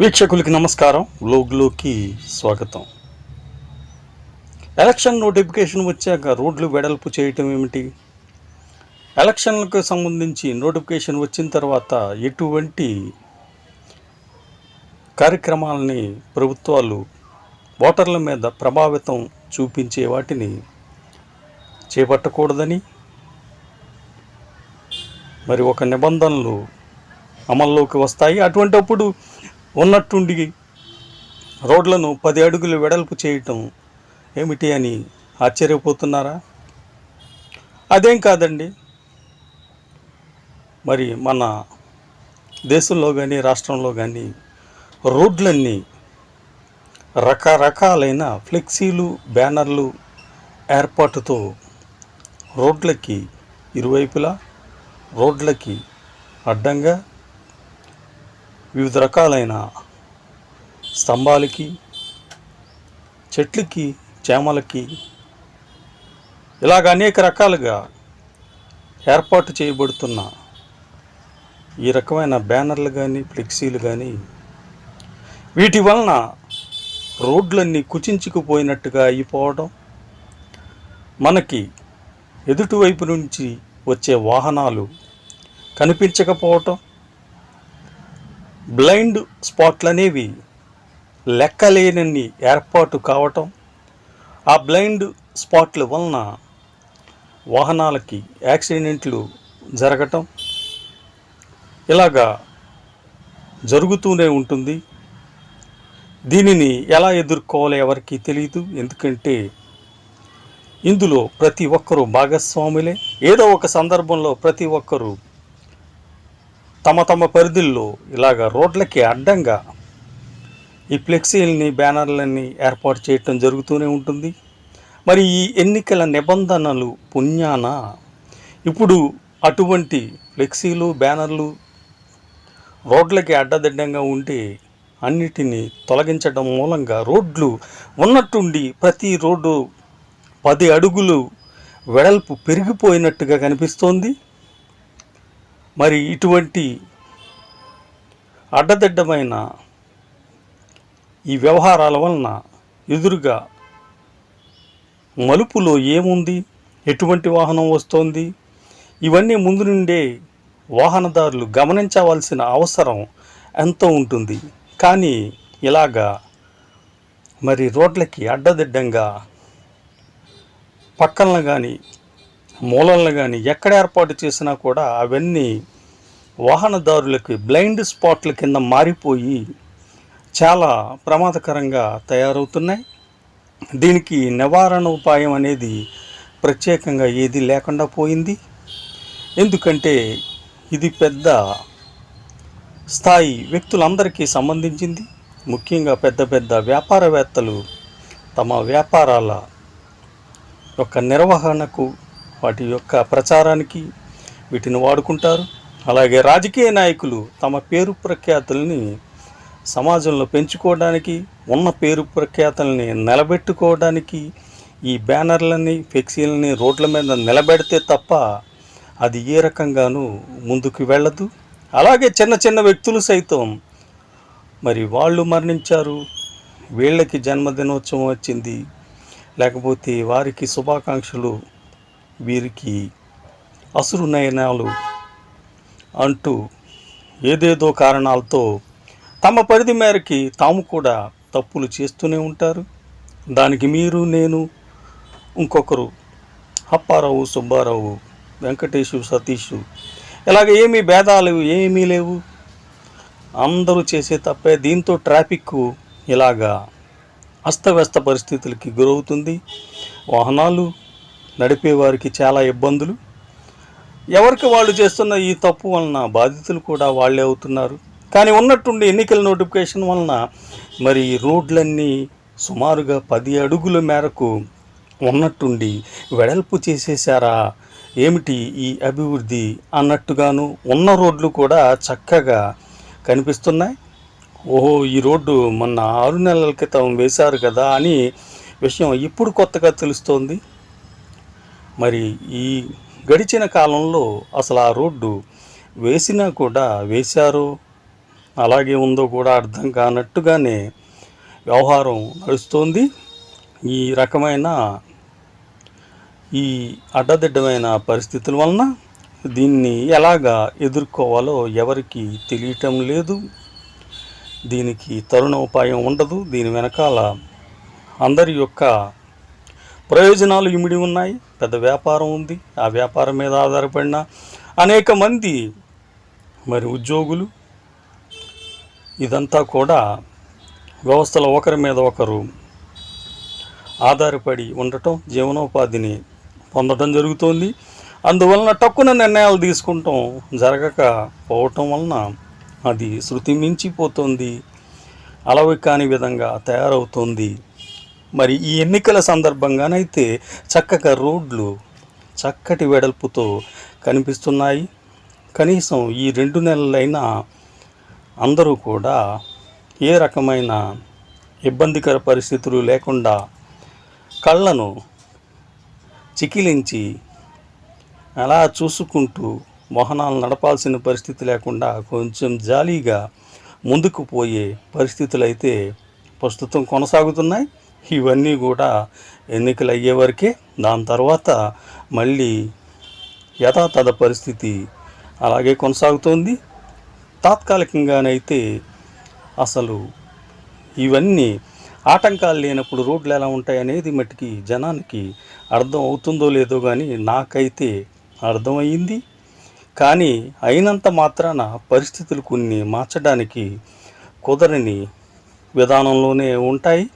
వీక్షకులకి నమస్కారం. లోగ్లోకి స్వాగతం. Election notification వచ్చాక రోడ్లు వెడల్పు చేయటం ఏమిటి? ఎలక్షన్లకు సంబంధించి నోటిఫికేషన్ వచ్చిన తర్వాత ఎటువంటి కార్యక్రమాలని ప్రభుత్వాలు ఓటర్ల మీద ప్రభావితం చూపించే వాటిని చేపట్టకూడదని మరి ఒక నిబంధనలు అమల్లోకి వస్తాయి. అటువంటప్పుడు ఉన్నట్టుండి రోడ్లను పది అడుగులు వెడల్పు చేయటం ఏమిటి అని ఆశ్చర్యపోతున్నారా? అదేం కాదండి. మరి మన దేశంలో కానీ రాష్ట్రంలో కానీ రోడ్లన్నీ రకరకాలైన ఫ్లెక్సీలు బ్యానర్లు ఏర్పాటుతో రోడ్లకి ఇరువైపులా రోడ్లకి అడ్డంగా వివిధ రకాలైన స్తంభాలకి చెట్లకి చేమలకి ఇలాగ అనేక రకాలుగా ఏర్పాటు చేయబడుతున్న ఈ రకమైన బ్యానర్లు కానీ ఫ్లెక్సీలు కానీ వీటి వలన రోడ్లన్నీ కుచించుకుపోయినట్టుగా అయిపోవడం మనకి ఎదుటివైపు నుంచి వచ్చే వాహనాలు కనిపించకపోవటం బ్లైండ్ స్పాట్లు అనేవి లెక్కలేనన్ని ఏర్పాటు కావటం ఆ బ్లైండ్ స్పాట్ల వలన వాహనాలకి యాక్సిడెంట్లు జరగటం ఇలాగా జరుగుతూనే ఉంటుంది. దీనిని ఎలా ఎదుర్కోవాలో ఎవరికీ తెలియదు ఎందుకంటే ఇందులో ప్రతి ఒక్కరూ భాగస్వాములే. ఏదో ఒక సందర్భంలో ప్రతి ఒక్కరూ తమ తమ పరిధుల్లో ఇలాగ రోడ్లకి అడ్డంగా ఈ ఫ్లెక్సీలని బ్యానర్లని ఏర్పాటు చేయటం జరుగుతూనే ఉంటుంది. మరి ఈ ఎన్నికల నిబంధనలు పుణ్యాన? ఇప్పుడు అటువంటి ఫ్లెక్సీలు బ్యానర్లు రోడ్లకి అడ్డదిడ్డంగా ఉంటే అన్నిటినీ తొలగించడం మూలంగా రోడ్లు ఉన్నట్టుండి ప్రతి రోడ్డు పది అడుగులు వెడల్పు పెరిగిపోయినట్టుగా కనిపిస్తోంది. మరి ఇటువంటి అడ్డదిడ్డమైన ఈ వ్యవహారాల వలన ఎదురుగా మలుపులో ఏముంది? ఎటువంటి వాహనం వస్తోంది? ఇవన్నీ ముందు నుండే వాహనదారులు గమనించవలసిన అవసరం ఎంత ఉంటుంది? కానీ ఇలాగా మరి రోడ్లకి అడ్డదిడ్డంగా పక్కన కానీ మూలలను కానీ ఎక్కడ ఏర్పాటు చేసినా కూడా అవన్నీ వాహనదారులకి బ్లైండ్ స్పాట్ల కింద మారిపోయి చాలా ప్రమాదకరంగా తయారవుతున్నాయి. దీనికి నివారణ ఉపాయం అనేది ప్రత్యేకంగా ఏది లేకుండా పోయింది. ఎందుకంటే ఇది పెద్ద స్థాయి వ్యక్తులందరికీ సంబంధించింది. ముఖ్యంగా పెద్ద పెద్ద వ్యాపారవేత్తలు తమ వ్యాపారాల యొక్క నిర్వహణకు వాటి యొక్క ప్రచారానికి వీటిని వాడుకుంటారు. అలాగే రాజకీయ నాయకులు తమ పేరు ప్రఖ్యాతుల్ని సమాజంలో పెంచుకోవడానికి ఉన్న పేరు ప్రఖ్యాతుల్ని నిలబెట్టుకోవడానికి ఈ బ్యానర్లని ఫ్లెక్సీలని రోడ్ల మీద నిలబెడితే తప్ప అది ఏ రకంగానూ ముందుకు వెళ్ళదు. అలాగే చిన్న చిన్న వ్యక్తులు సైతం మరి వాళ్ళు మరణించారు వీళ్ళకి జన్మదినోత్సవం వచ్చింది లేకపోతే వారికి శుభాకాంక్షలు వీరికి అసురు నయనాలు అంటూ ఏదేదో కారణాలతో తమ పరిధి మేరకి తాము కూడా తప్పులు చేస్తూనే ఉంటారు. దానికి మీరు నేను ఇంకొకరు అప్పారావు సుబ్బారావు వెంకటేషు సతీషు ఇలాగ ఏమీ భేదాలు ఏమీ లేవు. అందరూ చేసే తప్పే దీంతో ట్రాఫిక్ ఇలాగా అస్తవ్యస్త పరిస్థితులకి గురవుతుంది. వాహనాలు నడిపేవారికి చాలా ఇబ్బందులు. ఎవరికి వాళ్ళు చేస్తున్న ఈ తప్పు వలన బాధితులు కూడా వాళ్ళే అవుతున్నారు. కానీ ఉన్నట్టుండి ఎన్నికల నోటిఫికేషన్ వలన మరి ఈ రోడ్లన్నీ సుమారుగా పది అడుగుల మేరకు ఉన్నట్టుండి వెడల్పు చేసేసారా ఏమిటి ఈ అభివృద్ధి అన్నట్టుగాను ఉన్న రోడ్లు కూడా చక్కగా కనిపిస్తున్నాయి. ఓహో ఈ రోడ్డు మొన్న ఆరు నెలల క్రితం వేశారు కదా అని విషయం ఇప్పుడు కొత్తగా తెలుస్తోంది. మరి ఈ గడిచిన కాలంలో అసలు ఆ రోడ్డు వేసినా కూడా వేశారు. అలాగే ఉందో కూడా అర్థం కానట్టుగానే వ్యవహారం నడుస్తోంది. ఈ రకమైన ఈ అడ్డదిడ్డమైన పరిస్థితుల వలన దీన్ని ఎలాగా ఎదుర్కోవాలో ఎవరికి తెలియటం లేదు. దీనికి తరుణోపాయం ఉండదు. దీని వెనకాల అందరి యొక్క ప్రయోజనాలు ఇమిడి ఉన్నాయి. పెద్ద వ్యాపారం ఉంది. ఆ వ్యాపారం మీద ఆధారపడిన అనేక మంది మరి ఉద్యోగులు. ఇదంతా కూడా వ్యవస్థలో ఒకరి మీద ఒకరు ఆధారపడి ఉండటం జీవనోపాధిని పొందడం జరుగుతోంది. అందువలన టక్కున నిర్ణయాలు తీసుకుంటాం జరగక పోవటం వలన అది శృతి మించిపోతుంది. అలవి కాని విధంగా తయారవుతుంది. మరి ఈ ఎన్నికల సందర్భంగానైతే చక్కగా రోడ్లు చక్కటి వెడల్పుతో కనిపిస్తున్నాయి. కనీసం ఈ రెండు నెలలైనా అందరూ కూడా ఏ రకమైన ఇబ్బందికర పరిస్థితులు లేకుండా కళ్ళను చికిలించి అలా చూసుకుంటూ వాహనాలు నడపాల్సిన పరిస్థితి లేకుండా కొంచెం జాలీగా ముందుకు పోయే పరిస్థితులు అయితే ప్రస్తుతం కొనసాగుతున్నాయి. ఇవన్నీ కూడా ఎన్నికలు అయ్యే వరకే దాని తర్వాత మళ్ళీ యథాతథ పరిస్థితి అలాగే కొనసాగుతోంది. తాత్కాలికంగానైతే అసలు ఇవన్నీ ఆటంకాలు లేనప్పుడు రోడ్లు ఎలా ఉంటాయనేది మట్టికి జనానికి అర్థం అవుతుందో లేదో కానీ నాకైతే అర్థమయ్యింది. కానీ అయినంత మాత్రాన పరిస్థితులు కొన్ని మార్చడానికి కుదరని విధానంలోనే ఉంటాయి.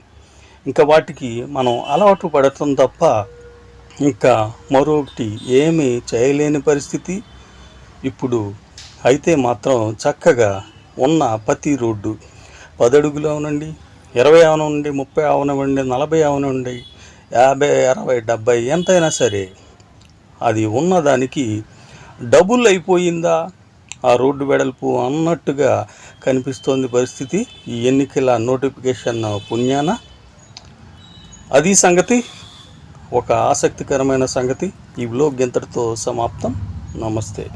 ఇంకా వాటికి మనం అలవాటు పడటం తప్ప ఇంకా మరొకటి ఏమీ చేయలేని పరిస్థితి. ఇప్పుడు అయితే మాత్రం చక్కగా ఉన్న ప్రతి రోడ్డు. పదడుగులు అవునండి ఇరవై అవనండి ముప్పై అవనివ్వండి నలభై అవనండి యాభై అరవై డెబ్బై ఎంతైనా సరే అది ఉన్నదానికి డబుల్ అయిపోయిందా? ఆ రోడ్డు వెడల్పు అన్నట్టుగా కనిపిస్తోంది పరిస్థితి. ఈ ఎన్నికల నోటిఫికేషన్ పుణ్యాన అది సంగతి ఒక ఆసక్తికరమైన సంగతి. ఈ బ్లోగ్ ఇంతటితో సమాప్తం. నమస్తే.